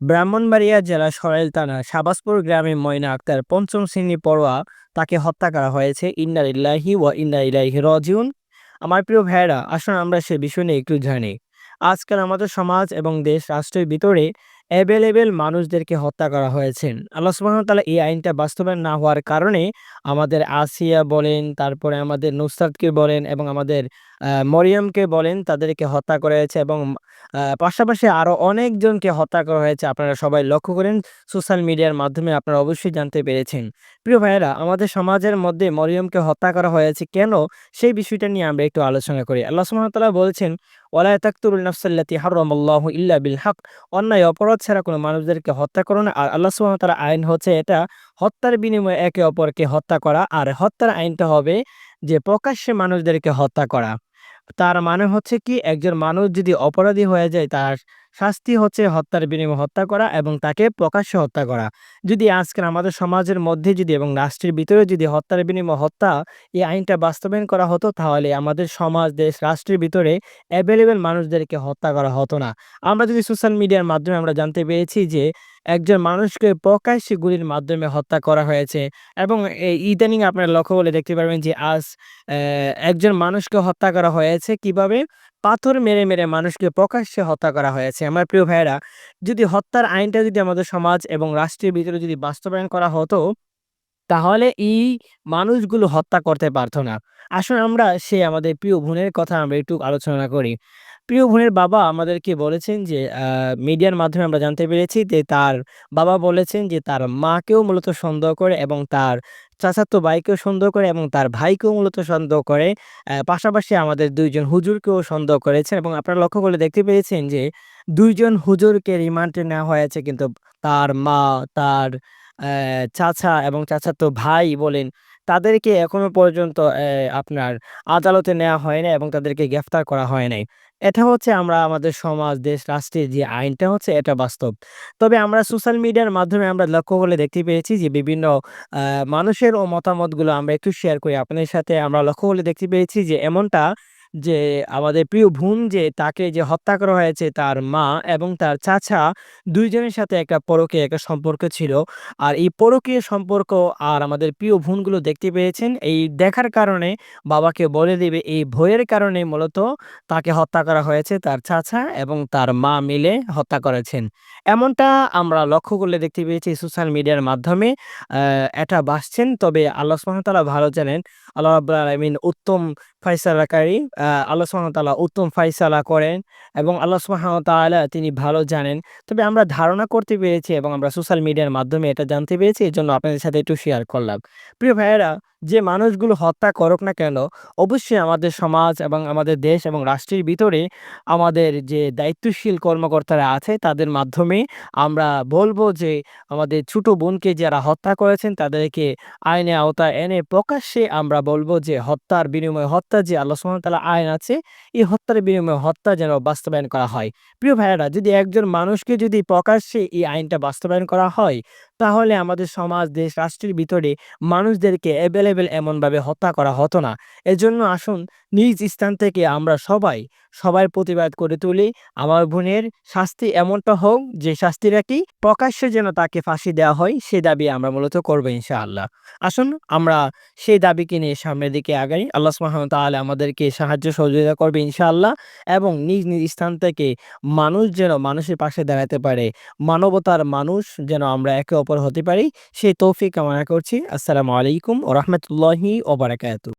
ব্রাহ্মণবাড়িয়া জেলা সরাইল থানা, শাবাসপুর গ্রামে ময়না আক্তার পঞ্চম শ্রেণি পড়ুয়া, তাকে হত্যা করা হয়েছে। ইন্না ইল্লাহি ওয়া ইন্না ইলাইহি রাজিউন। আমার প্রিয় ভাইয়েরা, আসুন আমরা সে বিষয় নিয়ে একটু জানি। আজকাল আমাদের সমাজ এবং দেশ রাষ্ট্রের ভিতরে অ্যাভেলেবেল মানুষদেরকে হত্যা করা হয়েছে। আল্লাহ ওয়া এই আইনটা বাস্তবায়ন না হওয়ার কারণে আমাদের আসিয়া বলেন, তারপরে আমাদের নুসরাতকে বলেন এবং আমাদের মরিয়মকে বলেন, তাদেরকে হত্যা করা হয়েছে এবং পাশাপাশি আরও অনেকজনকে হত্যা করা হয়েছে। আপনারা সবাই লক্ষ্য করেন, সোশ্যাল মিডিয়ার মাধ্যমে আপনারা অবশ্যই জানতে পেরেছেন। প্রিয় ভাইয়েরা, আমাদের সমাজের মধ্যে মরিয়মকে হত্যা করা হয়েছে কেন? সেই বিষয়টা নিয়ে আমরা একটু আলোচনা করি। আল্লাহ সুবহানাহু বলছেন ওয়ালা তাকতুলুন নাফসাল্লাতী আল্লাহ ইল্লা বিল হক অন্যায় অপরাধ ছাড়া কোনো মানুষদেরকে হত্যা করো না। আর আল্লাহ সুবহানাহু ওয়া আইন হচ্ছে এটা, হত্যার বিনিময়ে একে অপরকে হত্যা করা। আর হত্যার আইনটা হবে যে প্রকাশ্যে মানুষদেরকে হত্যা করা। তার মানে হচ্ছে কি, একজন মানুষ যদি অপরাধী হয়ে যায়, তার শাস্তি হচ্ছে হত্যার বিনিময়ে হত্যা করা এবং তাকে প্রকাশ্যে হত্যা করা। যদি আজকের আমাদের সমাজের মধ্যে যদি এবং রাষ্ট্রের ভিতরে যদি হত্যার বিনিময়ে হত্যা এই আইনটা বাস্তবায়ন করা হতো, তাহলে আমাদের সমাজ, দেশ, রাষ্ট্রের ভিতরে অ্যাভেলেবেল মানুষদেরকে হত্যা করা হতো না। আমরা যদি সোশ্যাল মিডিয়ার মাধ্যমে আমরা জানতে পেরেছি যে একজন মানুষকে প্রকাশ্যে গুলির মাধ্যমে হত্যা করা হয়েছে এবং ইদানিং আপনারা লক্ষ্য করলে দেখতে পারবেন যে আজ একজন মানুষকে হত্যা করা হয়েছে কীভাবে? পাথর মেরে মেরে মানুষকে প্রকাশ্যে হত্যা করা হয়েছে। আমার প্রিয় ভাইয়েরা, যদি হত্যার আইনটা যদি আমাদের সমাজ এবং রাষ্ট্রের ভিতরে যদি বাস্তবায়ন করা হতো, তাহলে এই মানুষগুলো হত্যা করতে পারতো না। আসুন আমরা সে আমাদের প্রিয় বোনের কথা আমরা একটু আলোচনা করি। প্রিয় বোনের বাবা আমাদেরকে বলেছেন যে মিডিয়ার মাধ্যমে আমরা জানতে পেরেছি যে, তার বাবা বলেছেন যে, তার মাকেও মূলত সন্দেহ করে এবং তার চাচাতো ভাইকেও সন্দেহ করে এবং তার ভাইকেও মূলত সন্দেহ করে। পাশাপাশি আমাদের দুইজন হুজুরকেও সন্দেহ করেছেন এবং আপনারা লক্ষ্য করলে দেখতে পেয়েছেন যে, দুইজন হুজুরকে রিমান্ডে নেওয়া হয়েছে কিন্তু তার মা, তার চাচা এবং চাচাতো ভাই বলেন তাদেরকে এখনও পর্যন্ত আপনার আদালতে নেওয়া হয় না এবং তাদেরকে গ্রেফতার করা হয় নাই। এটা হচ্ছে আমরা আমাদের সমাজ, দেশ, রাষ্ট্রের যে আইনটা হচ্ছে এটা বাস্তব। তবে আমরা সোশ্যাল মিডিয়ার মাধ্যমে আমরা লক্ষ্য করলে দেখতে পেয়েছি যে বিভিন্ন মানুষের ও মতামতগুলো আমরা একটু শেয়ার করি। আপনাদের সাথে আমরা লক্ষ্য করলে দেখতে পেয়েছি যে এমনটা যে আমাদের প্রিয় বোন যে তাকে যে হত্যা করা হয়েছে তার মা এবং তার চাচা দুইজনের সাথে একটা পরকীয় একটা সম্পর্ক ছিল। আর এই পরকীয় সম্পর্ক আর আমাদের প্রিয় বোনগুলো দেখতে পেয়েছেন, এই দেখার কারণে বাবাকে বলে দিবে, এই ভয়ের কারণে মূলত তাকে হত্যা করা হয়েছে তার চাচা এবং তার মা মিলে হত্যা করেছেন। এমনটা আমরা লক্ষ্য করলে দেখতে পেয়েছি সোশ্যাল মিডিয়ার মাধ্যমে এটা বাসছেন। তবে আল্লাহ সুবহানাহু ভালো জানেন, আল্লাহ রাব্বুল আলামিন উত্তম ফয়সালাকারী আহ, আল্লাহ সুহামতাল্লাহ উত্তম ফাইসালা করেন এবং আল্লাহ সুহামতাল্লাহ তিনি ভালো জানেন। তবে আমরা ধারণা করতে পেরেছি এবং আমরা সোশ্যাল মিডিয়ার মাধ্যমে এটা জানতে পেরেছি এই জন্য আপনাদের সাথে একটু শেয়ার করলাম। প্রিয় ভাইয়েরা যে মানুষগুলো হত্যা করুক না কেন, অবশ্যই আমাদের সমাজ এবং আমাদের দেশ এবং রাষ্ট্রের ভিতরে আমাদের যে দায়িত্বশীল কর্মকর্তারা আছে, তাদের মাধ্যমে আমরা বলব যে আমাদের ছোট বোনকে যারা হত্যা করেছেন, তাদেরকে আইনে আওতায় এনে প্রকাশ্যে আমরা বলব যে হত্যার বিনিময়ে হত্যা যে আল্লাহ সুবহানাহু আইন আছে, এই হত্যার বিনিময়ে হত্যা যেন বাস্তবায়ন করা হয়। প্রিয় ভাইয়েরা, যদি একজন মানুষকে যদি প্রকাশ্যে এই আইনটা বাস্তবায়ন করা হয় তাহলে আমাদের সমাজ, দেশ, রাষ্ট্রের ভিতরে মানুষদেরকে অ্যাভেলেবেল এমনভাবে হত্যা করা হতো না। এজন্য আসুন, নিজ স্থান থেকে আমরা সবাই সবাই প্রতিবাদ করে তুলি। আমার বোনের শাস্তি এমনটা হোক, যে শাস্তিটা কি প্রকাশ্যে যেন তাকে ফাঁসি দেওয়া হয়, সে দাবি আমরা মূলত করব ইনশাআল্লাহ। আসুন, আমরা সেই দাবিকে নিয়ে সামনের দিকে আগাই। আল্লাহ ওয়া তাআলা আমাদেরকে সাহায্য সহযোগিতা করবে ইনশাআল্লাহ এবং নিজ নিজ স্থান থেকে মানুষ যেন মানুষের পাশে দাঁড়াতে পারে। মানবতার মানুষ যেন আমরা একে অপর হতে পারি। সেই তৌফিক কামনা করছি। আসসালামু আলাইকুম ও রহমতুল্লাহি ওবারাকাতু